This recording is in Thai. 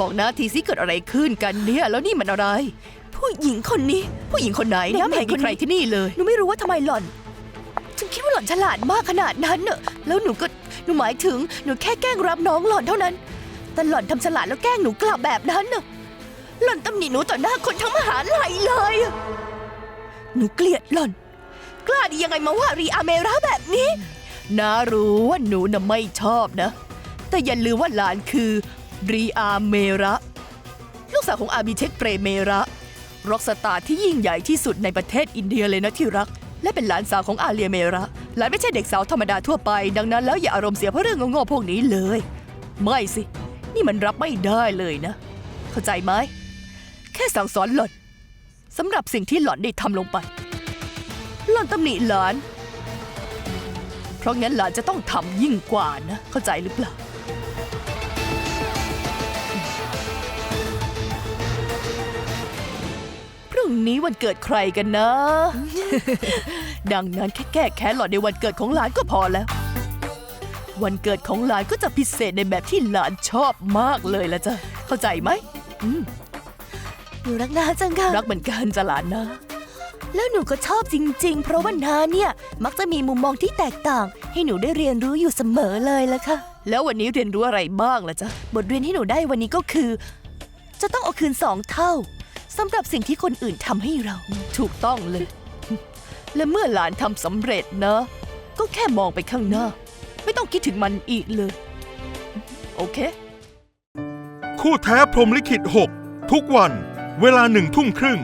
บอกนะทีสิเกิดอะไรขึ้นกันเนี่ย แล้วนี่มันอะไร ผู้หญิงคนนี้ ผู้หญิงคนไหนเด็กนะไม่ใหม่เห็นมีคนนี้ใครที่นี่เลย หนูไม่รู้ว่าทำไมหล่อน ฉันคิดว่าหล่อนฉลาดมากขนาดนั้นเนอะแล้วหนูก็ หนูหมายถึง หนูแค่แกล้งรับน้องหล่อนเท่านั้น แต่หล่อนทำฉลาดแล้วแกล้งหนูกลับแบบนั้นเนอะหล่อนตำหนิหนูต่อหน้าคนทั้งมหาลัยเลยอะหนูเกลียดหล่อน กล้าดียังไงมาว่ารีอาเมราแบบนี้ นารู้ว่าหนูน่ะไม่ชอบนะ แต่อย่าลืมว่าหลานคือ รีอาเมระ ลูกสาวของอาบิเทคเปรเมระร็อกสตาร์ที่ยิ่งใหญ่ที่สุดในประเทศอินเดียเลยนะที่รัก และเป็นหลานสาวของอาเลียเมระหลานไม่ใช่เด็กสาวธรรมดาทั่วไป ดังนั้นแล้วอย่าอารมณ์เสียเพราะเรื่องโง่ๆพวกนี้เลย ไม่สิ นี่มันรับไม่ได้เลยนะ เข้าใจไหมแค่สั่งสอนหล่อนสำหรับสิ่งที่หล่อนได้ทำลงไป หล่อนตำหนิหลาน เพราะงั้นหลานจะต้องทำยิ่งกว่านะ เข้าใจหรือเปล่า งนี้วันเกิดใครกันนะ ดังนั้นแค่แก้แค้นหล่อนในวันเกิดของหลานก็พอแล้ว วันเกิดของหลานก็จะพิเศษในแบบที่หลานชอบมากเลยละจ้ะ เข้าใจไหมอืมหนูรักนาจังค่ะรักเหมือนกันจ้ะหลานนะ แล้วหนูก็ชอบจริง ๆ เพราะว่านาเนี่ย มักจะมีมุมมองที่แตกต่าง ให้หนูได้เรียนรู้อยู่เสมอเลยละค่ะ แล้ววันนี้เรียนรู้อะไรบ้างล่ะจ๊ะ บทเรียนที่หนูได้วันนี้ก็คือ จะต้องเอาคืนสองเท่า สำหรับสิ่งที่คนอื่นทำให้เรา ถูกต้องเลย และเมื่อหลานทำสำเร็จนะ ก็แค่มองไปข้างหน้า ไม่ต้องคิดถึงมันอีกเลย โอเค คู่แท้พรหมลิขิต 6 ทุกวัน เวลาหนึ่งทุ่มครึ่ง